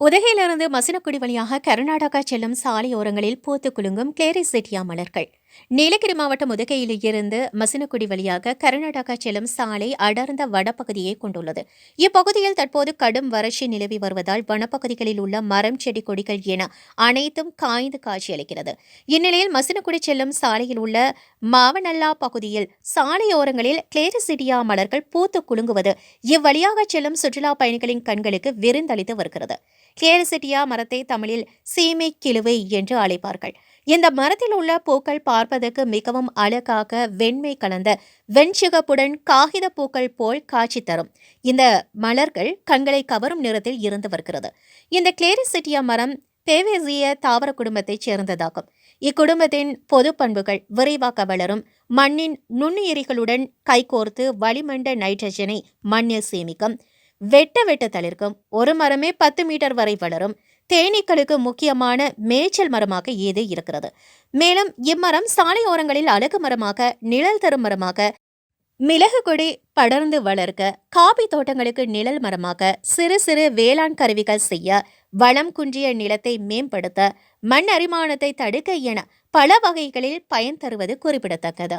உதகையிலிருந்து மசினக்குடி வழியாக கர்நாடகா செல்லும் சாலையோரங்களில் பூத்து குலுங்கும் கிளேரிசிட்டியா மலர்கள். நீலகிரி மாவட்டம் உதகையில் இருந்து மசினக்குடி வழியாக கர்நாடகா செல்லும் சாலை அடர்ந்த வடப்பகுதியை கொண்டுள்ளது. இப்பகுதியில் தற்போது கடும் வறட்சி நிலவி வருவதால் வனப்பகுதிகளில் உள்ள மரம் செடி கொடிகள் என அனைத்தும் காய்ந்து காட்சியளிக்கிறது. இந்நிலையில் மசினக்குடி செல்லும் சாலையில் உள்ள மாவனல்லா பகுதியில் சாலையோரங்களில் கிளேரிசிட்டியா மலர்கள் பூத்து குலுங்குவது இவ்வழியாக செல்லும் சுற்றுலா பயணிகளின் கண்களுக்கு விருந்தளித்து வருகிறது. கிளேரிசிட்டியா மரத்தை தமிழில் சீமை கிழுவை என்று அழைப்பார்கள். இந்த மரத்தில் உள்ள பூக்கள் பார்ப்பதற்கு மிகவும் அழகாக வெண்மை கலந்த வெண்சிகப்புடன் காகித பூக்கள் போல் காட்சி தரும். இந்த மலர்கள் கண்களை கவரும் நிறத்தில் இருந்து வருகிறது. இந்த கிளேரிசிட்டியா மரம் பேவேசிய தாவர குடும்பத்தைச் சேர்ந்ததாகும். இக்குடும்பத்தின் பொது பண்புகள் விரைவாக வளரும். மண்ணின் நுண்ணுயிரிகளுடன் கைகோர்த்து வளிமண்ட நைட்ரஜனை மண்ணில் சேமிக்கும். வெட்ட வெட்ட தளிர்க்கும். ஒரு மரமே பத்து மீட்டர் வரை வளரும். தேனீக்களுக்கு முக்கியமான மேய்ச்சல் மரமாக இது இருக்கிறது. மேலும் இம்மரம் சாலையோரங்களில் அழகு மரமாக நிழல் தரும் மரமாக மிளகு கொடி படர்ந்து வளர்க்க காபி தோட்டங்களுக்கு நிழல் மரமாக சிறு சிறு வேளாண் கருவிகள் செய்ய வளம் குன்றிய நிலத்தை மேம்படுத்த மண் அரிமானத்தை தடுக்க என பல வகைகளில் பயன் தருவது குறிப்பிடத்தக்கது.